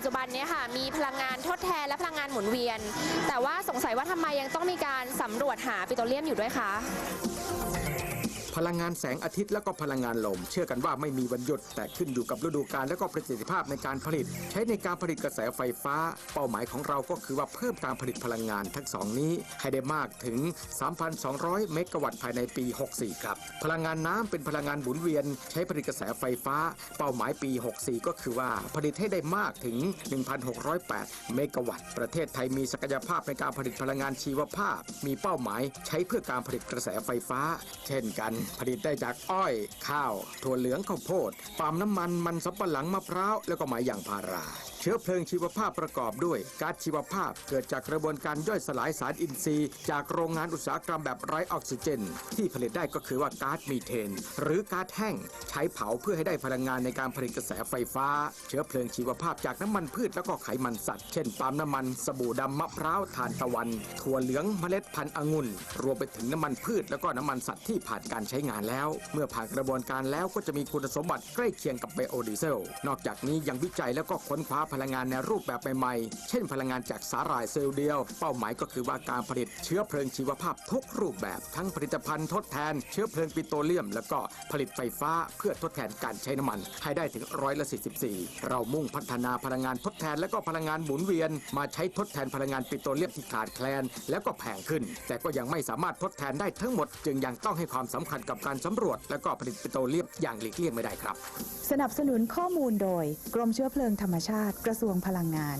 จจุบันนี้ค่ะมีพลังงานทดแทนและพลังงานหมุนเวียน แต่ว่าสงสัยว่าทำไมยังต้องมีการสำรวจหาปิโตรเลียมอยู่ด้วยคะ พลังงานแสงอาทิตย์และก็พลังงานลม เชื่อกันว่าไม่มีวันหยุด แต่ขึ้นอยู่กับฤดูกาลและก็ประสิทธิภาพในการผลิต ใช้ในการผลิตกระแสไฟฟ้า เป้าหมายของเราก็คือว่าเพิ่มการผลิตพลังงานทั้งสองนี้ ให้ได้มากถึง 3,200 เมกะวัตต์ภายในปี 64 ครับ พลังงานน้ำเป็นพลังงานหมุนเวียน ใช้ผลิตกระแสไฟฟ้า เป้าหมายปี 64 ก็คือว่าผลิตให้ได้มากถึง 1,608 เมกะวัตต์ ประเทศไทยมีศักยภาพในการผลิตพลังงานชีวภาพ มีเป้าหมายใช้เพื่อการผลิตกระแสไฟฟ้า เช่นกันผลิตได้จากอ้อย ข้าว ถั่วเหลืองข้าวโพดปาล์มน้ำมันมันสำปะหลังมะพร้าวแล้วก็ไม้ยางพารา เชื้อเพลิงชีวภาพประกอบด้วยก๊าซชีวภาพเกิดจากกระบวนการย่อยสลายสารอินทรีย์ จากโรงงานอุตสาหกรรมแบบไร้ออกซิเจน ที่ผลิตได้ก็คือว่าก๊าซมีเทน หรือก๊าซแห้งใช้เผาเพื่อให้ได้พลังงานในการผลิตกระแสไฟฟ้า เชื้อเพลิงชีวภาพจากน้ำมันพืชแล้วก็ไขมันสัตว์ เช่นปาล์มน้ำมัน สบู่ดำมะพร้าวถ่านตะวัน ถั่วเหลืองเมล็ดพันธุ์องุ่น รวมไปถึงน้ำมันพืชแล้วก็น้ำมันสัตว์ที่ผ่านการใช้งานแล้ว เมื่อผ่านกระบวนการแล้วก็จะมีคุณสมบัติใกล้เคียงกับไบโอดีเซล นอกจากนี้ยังวิจัยแล้วก็ค้นคว้าพลังงานในรูปแบบใหม่ๆ เช่นพลังงานจากสาหร่ายเซลล์เดียว เป้าหมายก็คือว่าการผลิตเชื้อเพลิงชีวภาพทุกรูปแบบทั้งผลิตภัณฑ์ทดแทน เชื้อเพลิงปิโตรเลียม แล้วก็ผลิตไฟฟ้าเพื่อทดแทนการใช้น้ำมัน ให้ได้ถึงร้อยละ44 เรามุ่งพัฒนาพลังงานทดแทน และก็พลังงานหมุนเวียน มาใช้ทดแทนพลังงานปิโตรเลียมที่ขาดแคลน แล้วก็แพงขึ้น แต่ก็ยังไม่สามารถทดแทนได้ทั้งหมด จึงยังต้องให้ความสำคัญกับการสำรวจ และก็ผลิตปิโตรเลียมอย่างหลีกเลี่ยงไม่ได้ครับ สนับสนุนข้อมูลโดย กรมเชื้อเพลิงธรรมชาติกระทรวงพลังงาน